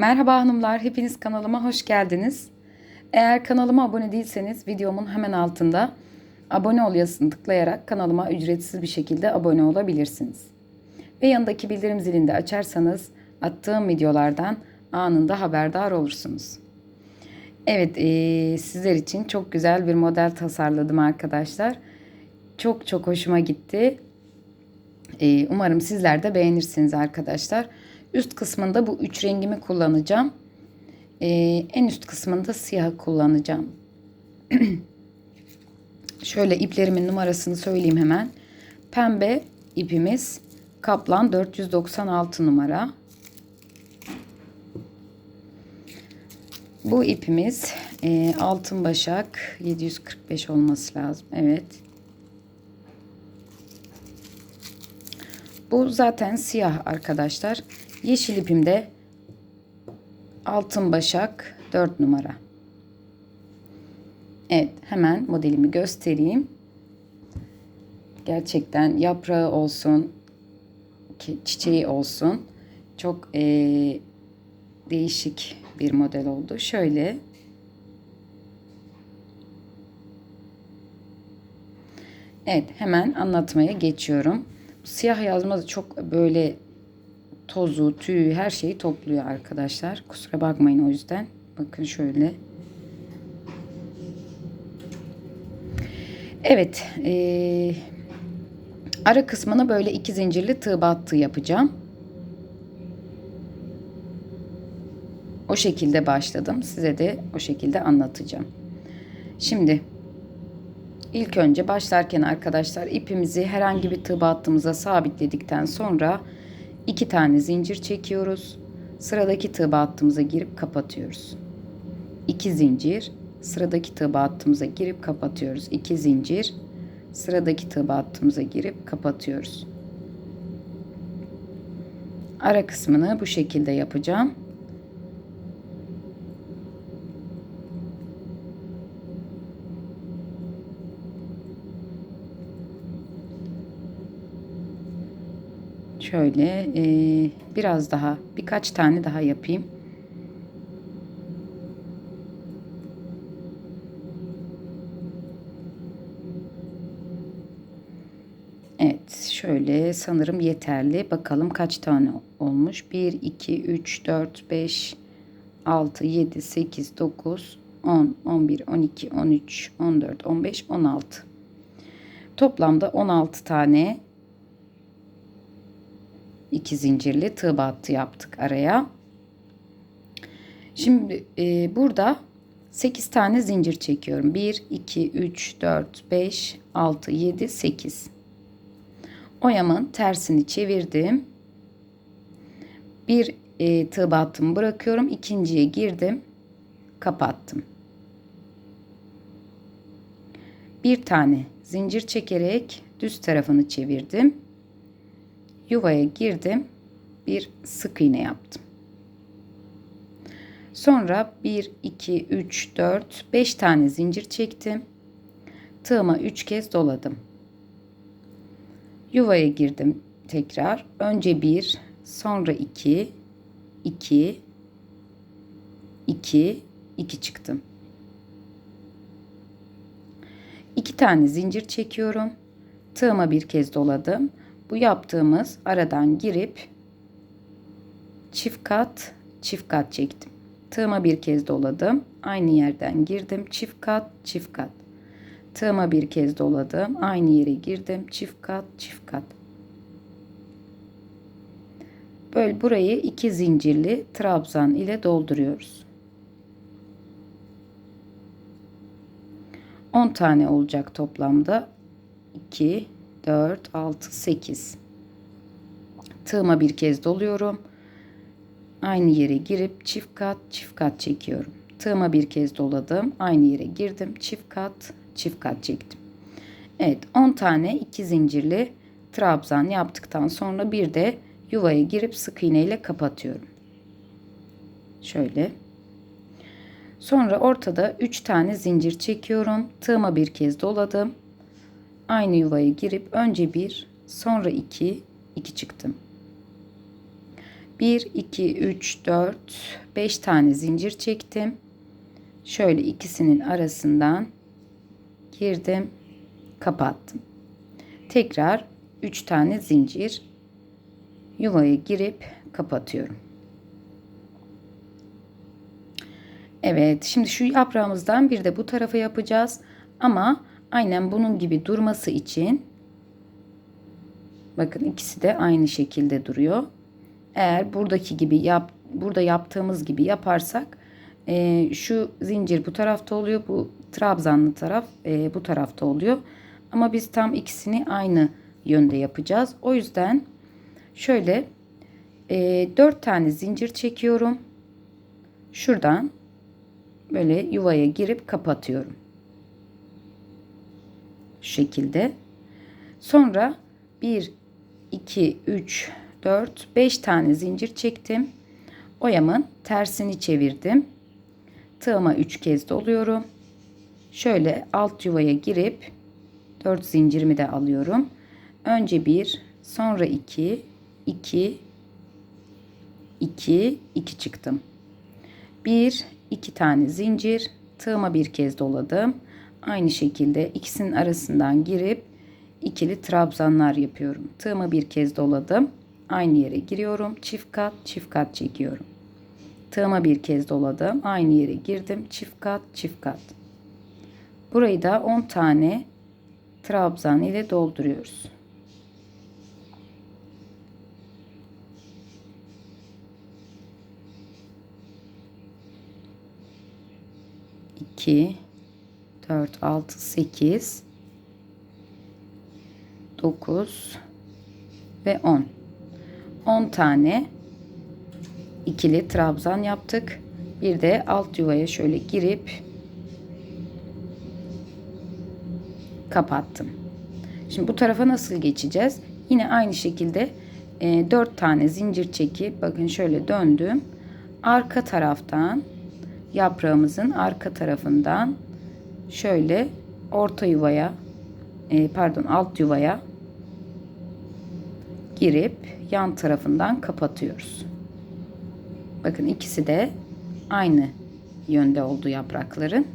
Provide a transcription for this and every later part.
Merhaba hanımlar, hepiniz kanalıma hoş geldiniz. Eğer kanalıma abone değilseniz videomun hemen altında abone ol yazısını tıklayarak kanalıma ücretsiz bir şekilde abone olabilirsiniz. Ve yanındaki bildirim zilini de açarsanız attığım videolardan anında haberdar olursunuz. Evet, eee, sizler için çok güzel bir model tasarladım arkadaşlar. Çok çok hoşuma gitti. Ee, umarım sizler de beğenirsiniz arkadaşlar. Üst kısmında bu üç rengimi kullanacağım. Ee, en üst kısmında siyah kullanacağım. Şöyle iplerimin numarasını söyleyeyim hemen. Pembe ipimiz Kaplan 496 numara. Bu ipimiz e, altın başak 745 olması lazım. Evet. Bu zaten siyah arkadaşlar. Yeşil ipimde altın başak 4 numara. Evet hemen modelimi göstereyim. Gerçekten yaprağı olsun, çiçeği olsun. Çok ee, değişik bir model oldu. Şöyle Evet hemen anlatmaya geçiyorum. Siyah yazma çok böyle tozu, tüyü her şeyi topluyor arkadaşlar. Kusura bakmayın o yüzden. Bakın şöyle. Evet. Ee, ara kısmını böyle iki zincirli tığ battı yapacağım. O şekilde başladım. Size de o şekilde anlatacağım. Şimdi ilk önce başlarken arkadaşlar ipimizi herhangi bir tığ battığımıza sabitledikten sonra iki tane zincir çekiyoruz. Sıradaki tığ battığımıza girip kapatıyoruz. İki zincir sıradaki tığ battığımıza girip kapatıyoruz. İki zincir sıradaki tığ battığımıza girip kapatıyoruz. Ara kısmını bu şekilde yapacağım. Şöyle e, biraz daha birkaç tane daha yapayım. Evet şöyle sanırım yeterli. Bakalım kaç tane olmuş. 1, 2, 3, 4, 5, 6, 7, 8, 9, 10, 11, 12, 13, 14, 15, 16. Toplamda 16 tane iki zincirli tığ battı yaptık araya. Şimdi e, burada 8 tane zincir çekiyorum. 1, 2, 3, 4, 5, 6, 7, 8. Oyamın tersini çevirdim. Bir e, tığ battımı bırakıyorum. ikinciye girdim. Kapattım. Bir tane zincir çekerek düz tarafını çevirdim yuvaya girdim. Bir sık iğne yaptım. Sonra 1, 2, 3, 4, 5 tane zincir çektim. Tığıma 3 kez doladım. Yuvaya girdim tekrar. Önce 1, sonra 2, 2, 2, 2 çıktım. 2 tane zincir çekiyorum. Tığıma bir kez doladım. Bu yaptığımız aradan girip çift kat çift kat çektim. Tığıma bir kez doladım. Aynı yerden girdim. Çift kat çift kat. Tığıma bir kez doladım. Aynı yere girdim. Çift kat çift kat. Böyle burayı iki zincirli trabzan ile dolduruyoruz. 10 tane olacak toplamda. 2 4, 6, 8. Tığıma bir kez doluyorum. Aynı yere girip çift kat çift kat çekiyorum. Tığıma bir kez doladım. Aynı yere girdim. Çift kat çift kat çektim. Evet 10 tane iki zincirli trabzan yaptıktan sonra bir de yuvaya girip sık iğne ile kapatıyorum. Şöyle. Sonra ortada 3 tane zincir çekiyorum. Tığıma bir kez doladım aynı yuvaya girip önce bir sonra iki iki çıktım. 1, 2, 3, 4, 5 tane zincir çektim. Şöyle ikisinin arasından girdim, kapattım. Tekrar 3 tane zincir yuvaya girip kapatıyorum. Evet, şimdi şu yaprağımızdan bir de bu tarafa yapacağız. Ama aynen bunun gibi durması için bakın ikisi de aynı şekilde duruyor. Eğer buradaki gibi yap, burada yaptığımız gibi yaparsak e, şu zincir bu tarafta oluyor. Bu trabzanlı taraf e, bu tarafta oluyor. Ama biz tam ikisini aynı yönde yapacağız. O yüzden şöyle e, 4 tane zincir çekiyorum. Şuradan böyle yuvaya girip kapatıyorum. Şu şekilde. Sonra 1, 2, 3, 4, 5 tane zincir çektim. Oyamın tersini çevirdim. Tığıma 3 kez doluyorum. Şöyle alt yuvaya girip 4 zincirimi de alıyorum. Önce 1, sonra 2, 2, 2, 2 çıktım. 1, 2 tane zincir, tığıma bir kez doladım. Aynı şekilde ikisinin arasından girip ikili trabzanlar yapıyorum. Tığıma bir kez doladım. Aynı yere giriyorum. Çift kat, çift kat çekiyorum. Tığıma bir kez doladım. Aynı yere girdim. Çift kat, çift kat. Burayı da 10 tane trabzan ile dolduruyoruz. İki, dört, altı, sekiz, dokuz ve on. On tane ikili trabzan yaptık. Bir de alt yuvaya şöyle girip kapattım. Şimdi bu tarafa nasıl geçeceğiz? Yine aynı şekilde e, 4 tane zincir çekip bakın şöyle döndüm. Arka taraftan yaprağımızın arka tarafından şöyle orta yuvaya e, pardon alt yuvaya girip yan tarafından kapatıyoruz. Bakın ikisi de aynı yönde oldu yaprakların.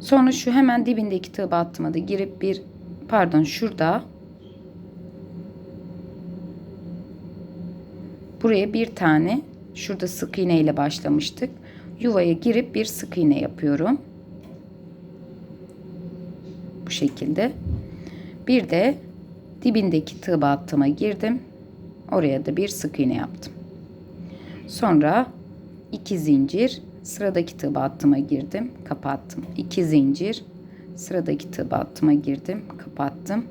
Sonra şu hemen dibindeki tığ battıma da girip bir pardon şurada buraya bir tane şurada sık iğne ile başlamıştık. Yuvaya girip bir sık iğne yapıyorum. Bu şekilde. Bir de dibindeki tığ battıma girdim. Oraya da bir sık iğne yaptım. Sonra iki zincir sıradaki tığ battıma girdim, kapattım. 2 zincir sıradaki tığ battıma girdim, kapattım.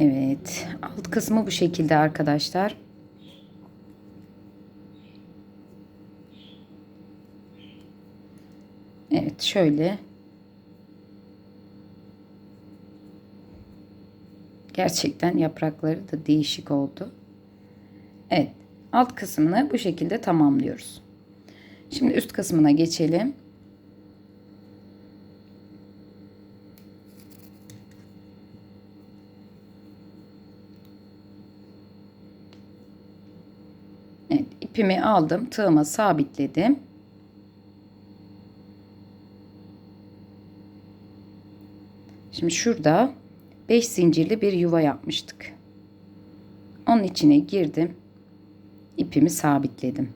Evet, alt kısmı bu şekilde arkadaşlar. Evet, şöyle Gerçekten yaprakları da değişik oldu. Evet. Alt kısmını bu şekilde tamamlıyoruz. Şimdi üst kısmına geçelim. Evet, ipimi aldım, tığıma sabitledim. Şimdi şurada 5 zincirli bir yuva yapmıştık. Onun içine girdim ipimi sabitledim.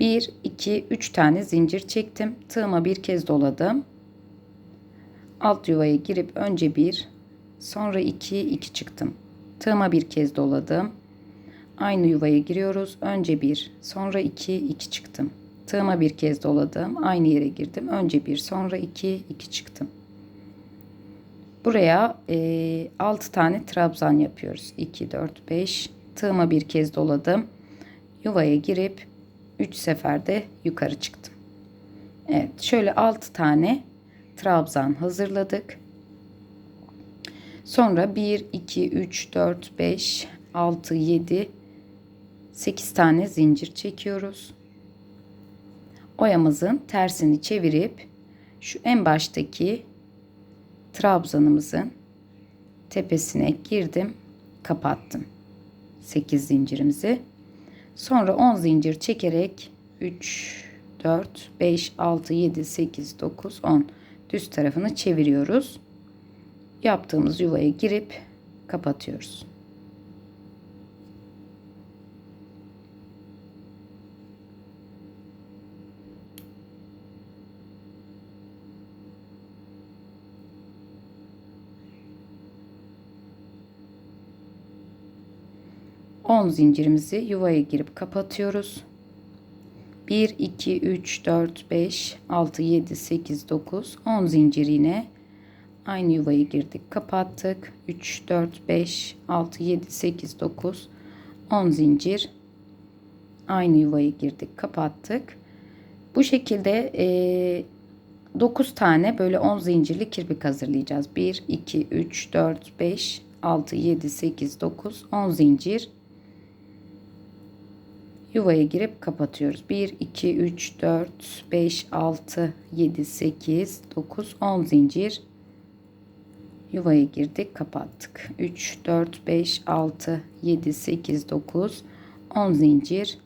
1, 2, 3 tane zincir çektim. Tığıma bir kez doladım. Alt yuvaya girip önce 1, sonra 2, 2 çıktım. Tığıma bir kez doladım. Aynı yuvaya giriyoruz. Önce 1, sonra 2, 2 çıktım. Tığıma bir kez doladım. Aynı yere girdim. Önce 1, sonra 2, 2 çıktım. Buraya e, 6 tane trabzan yapıyoruz. 2, 4, 5, Tığıma bir kez doladım. Yuvaya girip 3 seferde yukarı çıktım. Evet şöyle 6 tane trabzan hazırladık. Sonra 1, 2, 3, 4, 5, 6, 7, 8 tane zincir çekiyoruz. Oyamızın tersini çevirip şu en baştaki trabzanımızın tepesine girdim, kapattım. 8 zincirimizi. Sonra 10 zincir çekerek 3 4 5 6 7 8 9 10 düz tarafını çeviriyoruz. Yaptığımız yuvaya girip kapatıyoruz. On zincirimizi yuvaya girip kapatıyoruz. 1 2 3 4 5 6 7 8 9 10 zincir yine aynı yuvayı girdik kapattık. 3 4 5 6 7 8 9 10 zincir aynı yuvayı girdik kapattık. Bu şekilde e, 9 tane böyle 10 zincirli kirpik hazırlayacağız. 1 2 3 4 5 6 7 8 9 10 zincir yuvaya girip kapatıyoruz. 1, 2, 3, 4, 5, 6, 7, 8, 9, 10 zincir. Yuvaya girdik kapattık. 3, 4, 5, 6, 7, 8, 9, 10 zincir.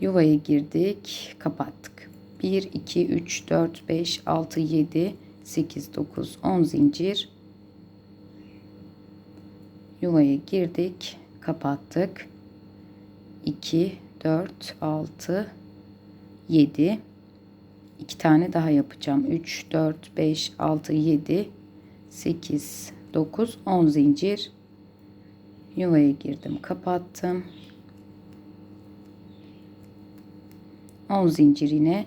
Yuvaya girdik kapattık. 1, 2, 3, 4, 5, 6, 7, 8, 9, 10 zincir. Yuvaya girdik kapattık. 2, 4, 6, 7. 2 tane daha yapacağım. 3, 4, 5, 6, 7, 8, 9, 10 zincir. Yuvaya girdim. Kapattım. 10 zincir yine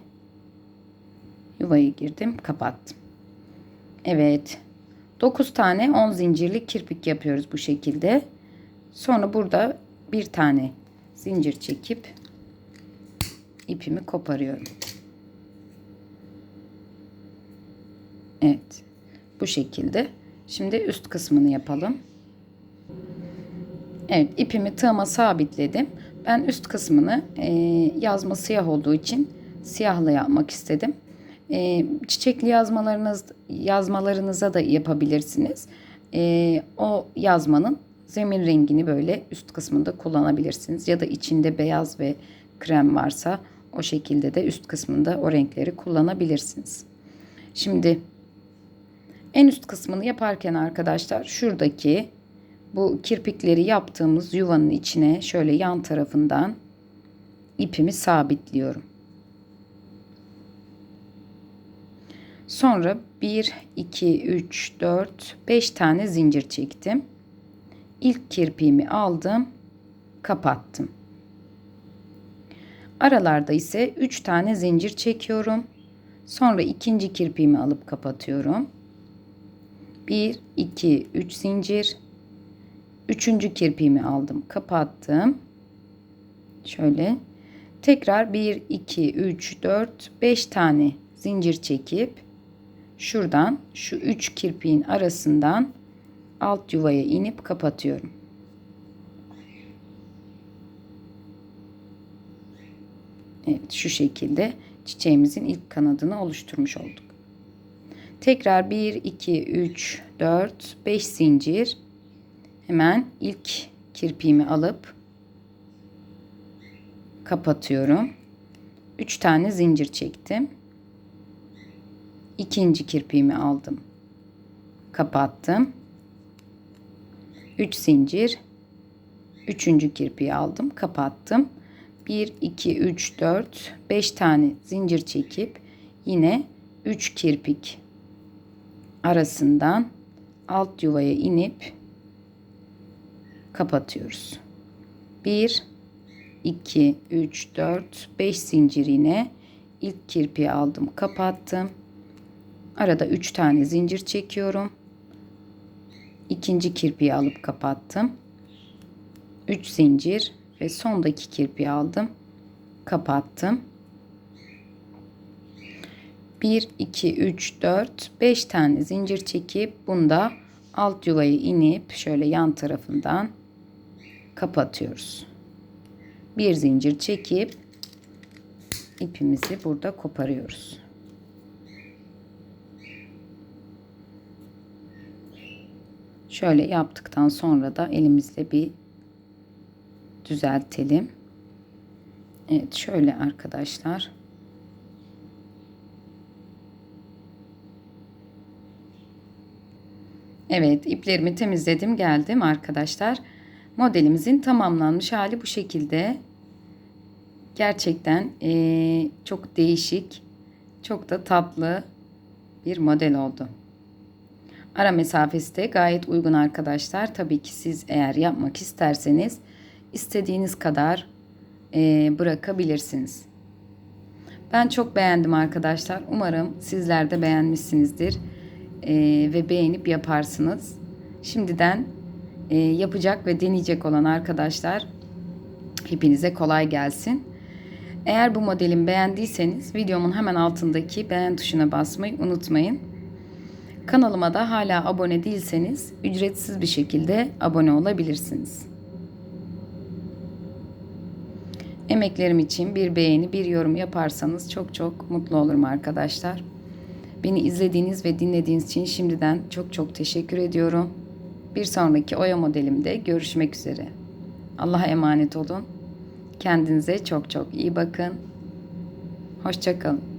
yuvaya girdim. Kapattım. Evet. 9 tane 10 zincirli kirpik yapıyoruz bu şekilde. Sonra burada bir tane zincir çekip ipimi koparıyorum. Evet. Bu şekilde. Şimdi üst kısmını yapalım. Evet ipimi tığıma sabitledim. Ben üst kısmını e, yazma siyah olduğu için siyahla yapmak istedim. E, çiçekli yazmalarınız yazmalarınıza da yapabilirsiniz. E, o yazmanın zemin rengini böyle üst kısmında kullanabilirsiniz. Ya da içinde beyaz ve krem varsa o şekilde de üst kısmında o renkleri kullanabilirsiniz. Şimdi en üst kısmını yaparken arkadaşlar şuradaki bu kirpikleri yaptığımız yuvanın içine şöyle yan tarafından ipimi sabitliyorum. Sonra 1, 2, 3, 4, 5 tane zincir çektim ilk kirpiğimi aldım, kapattım. Aralarda ise 3 tane zincir çekiyorum. Sonra ikinci kirpiğimi alıp kapatıyorum. 1 2 3 zincir. Üçüncü kirpiğimi aldım, kapattım. Şöyle tekrar 1 2 3 4 5 tane zincir çekip şuradan şu 3 kirpiğin arasından alt yuvaya inip kapatıyorum. Evet şu şekilde çiçeğimizin ilk kanadını oluşturmuş olduk. Tekrar 1, 2, 3, 4, 5 zincir. Hemen ilk kirpiğimi alıp kapatıyorum. 3 tane zincir çektim. İkinci kirpiğimi aldım. Kapattım. 3 zincir. Üçüncü kirpiği aldım. Kapattım. 1, 2, 3, 4, 5 tane zincir çekip yine 3 kirpik arasından alt yuvaya inip kapatıyoruz. 1, 2, 3, 4, 5 zincir yine ilk kirpiği aldım kapattım. Arada 3 tane zincir çekiyorum ikinci kirpiği alıp kapattım. 3 zincir ve sondaki kirpiği aldım. Kapattım. 1 2 3 4 5 tane zincir çekip bunda alt yuvayı inip şöyle yan tarafından kapatıyoruz. Bir zincir çekip ipimizi burada koparıyoruz. Şöyle yaptıktan sonra da elimizle bir düzeltelim. Evet şöyle arkadaşlar. Evet iplerimi temizledim geldim arkadaşlar. Modelimizin tamamlanmış hali bu şekilde. Gerçekten eee, çok değişik, çok da tatlı bir model oldu. Ara mesafesi de gayet uygun arkadaşlar. Tabii ki siz eğer yapmak isterseniz istediğiniz kadar eee, bırakabilirsiniz. Ben çok beğendim arkadaşlar. Umarım sizler de beğenmişsinizdir Eee, ve beğenip yaparsınız. Şimdiden eee, yapacak ve deneyecek olan arkadaşlar hepinize kolay gelsin. Eğer bu modelimi beğendiyseniz videomun hemen altındaki beğen tuşuna basmayı unutmayın. Kanalıma da hala abone değilseniz ücretsiz bir şekilde abone olabilirsiniz. Emeklerim için bir beğeni, bir yorum yaparsanız çok çok mutlu olurum arkadaşlar. Beni izlediğiniz ve dinlediğiniz için şimdiden çok çok teşekkür ediyorum. Bir sonraki Oya modelimde görüşmek üzere. Allah'a emanet olun. Kendinize çok çok iyi bakın. Hoşçakalın.